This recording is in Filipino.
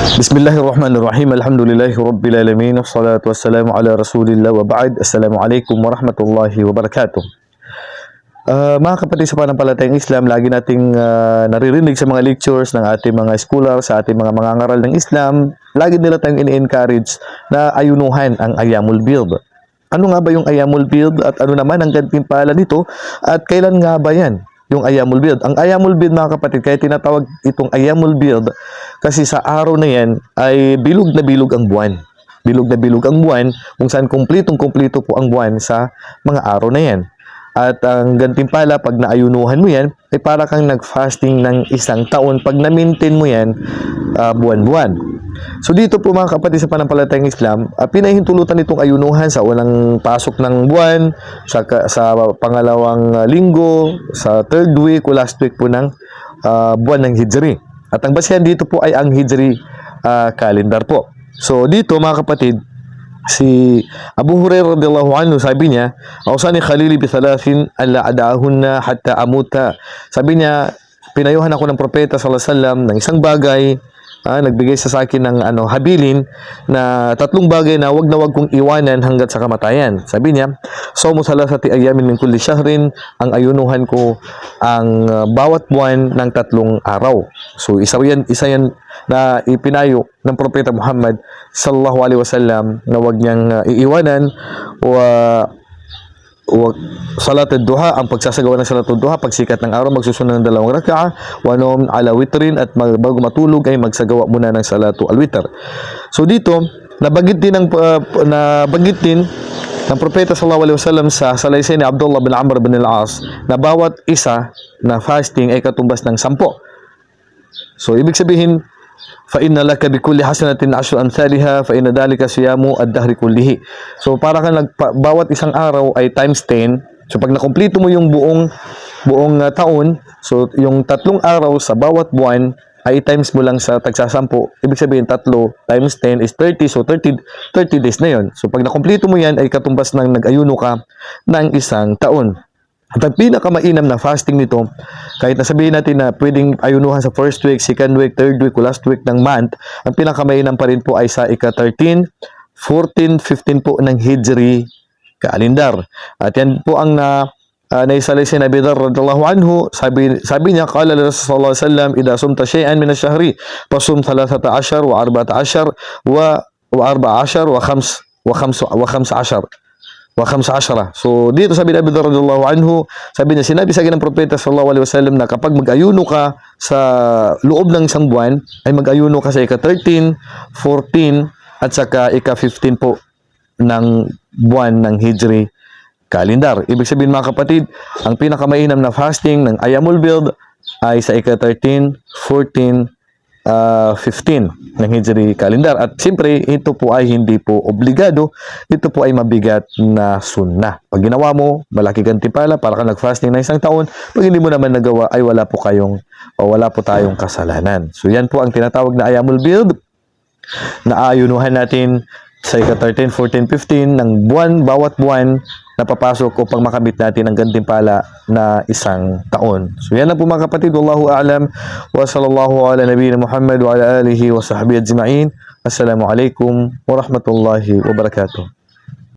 Bismillahirrahmanirrahim. Alhamdulillahi Alamin. Wassalatu wassalamu ala Rasulillah wa ba'd. Assalamualaikum warahmatullahi wabarakatuh. Uh, mga kapatid sa panampalatayang Islam, lagi nating uh, naririnig sa mga lectures ng ating mga scholar, sa ating mga mangangaral ng Islam, lagi nila tayong ini-encourage na ayunuhan ang Ayamul Build. Ano nga ba yung Ayamul Build at ano naman ang gantimpala nito at kailan nga ba yan? Yung Ayamul Build. Ang Ayamul Build mga kapatid, kaya tinatawag itong Ayamul Build kasi sa araw na yan ay bilog na bilog ang buwan. Bilog na bilog ang buwan kung saan kumplitong kumplito po ang buwan sa mga araw na yan. At ang gantimpala, pag naayunuhan mo yan, ay para kang nag-fasting ng isang taon pag na-maintain mo yan ah, buwan-buwan. So dito po mga kapatid sa panampalatayang Islam, uh, pinahintulutan itong ayunuhan sa unang pasok ng buwan, sa, sa pangalawang ah, linggo, sa third week o last week po ng ah, buwan ng Hijri. At ang basihan dito po ay ang Hijri ah, calendar po. So dito mga kapatid, si Abu Hurairah radhiyallahu anhu sabi niya, "Ausani Khalili bi thalathin alla adahunna hatta amuta." Sabi niya, pinayuhan ako ng propeta sallallahu alaihi wasallam ng isang bagay Ah, nagbigay sa sa akin ng ano habilin na tatlong bagay na wag na wag kong iwanan hanggat sa kamatayan. Sabi niya, "Somo salasati ayamin min kulli shahrin, ang ayunuhan ko ang uh, bawat buwan ng tatlong araw." So isa yan isa yan na ipinayo ng propeta Muhammad sallallahu alaihi wasallam na wag niyang uh, iiwanan o uh, wa salat duha. Ang pagsasagawa ng salat duha pagsikat ng araw magsusunod ng dalawang rak'a wa nom ala witrin at mag, bago matulog ay magsagawa muna ng salatu al-witr so dito nabanggit din ng uh, nabanggit din ng propeta sallallahu alaihi wasallam sa salaysay ni Abdullah bin Amr bin al-As na bawat isa na fasting ay katumbas ng sampo. So ibig sabihin فإن لك بكل حسنة عشر أمثالها فإن ذلك صيام الدهر كله. So para kang nagpa, bawat isang araw ay times 10. So pag nakumpleto mo yung buong buong uh, taon, so yung tatlong araw sa bawat buwan ay times mo lang sa tagsasampo. Ibig sabihin tatlo times 10 is 30. So 30 30 days na 'yon. So pag nakumpleto mo 'yan ay katumbas ng nag-ayuno ka ng isang taon. At ang pinakamainam na fasting nito, kahit nasabihin natin na pwedeng ayunuhan sa first week, second week, third week, o last week ng month, ang pinakamainam pa rin po ay sa ika-13, 14, 15 po ng Hijri kalendar. At yan po ang na uh, naisalay si Nabi Dar radhiyallahu anhu, sabi, sabi niya, Kala Rasulullah sallallahu alaihi Ida sumta shay'an min ash-shahri, pasum 13 wa 14 wa wa 14 wa 5 wa 5 wa 15 wa khamsa ashara. So dito sabi ni Abi Dharr radhiyallahu anhu, sabi niya sinabi sa akin ng propeta sallallahu alaihi wasallam na kapag mag-ayuno ka sa loob ng isang buwan ay mag-ayuno ka sa ika-13, 14 at saka ika-15 po ng buwan ng Hijri calendar. Ibig sabihin mga kapatid, ang pinakamainam na fasting ng Ayamul Build ay sa ika-13, 14, uh, 15 ng Hijri calendar. At siyempre, ito po ay hindi po obligado. Ito po ay mabigat na sunna. Pag ginawa mo, malaki gantimpala para ka nag-fasting na isang taon. Pag hindi mo naman nagawa, ay wala po kayong o wala po tayong kasalanan. So yan po ang tinatawag na Ayamul Build na aayunuhan natin sa ika-13, 14, 15 ng buwan, bawat buwan na papasok upang makamit natin ang gantimpala na isang taon. So yan lang po mga kapatid. Wallahu a'lam wa sallallahu ala nabiyina Muhammad wa ala alihi wa sahbihi ajma'in. Assalamu alaikum wa rahmatullahi wa barakatuh.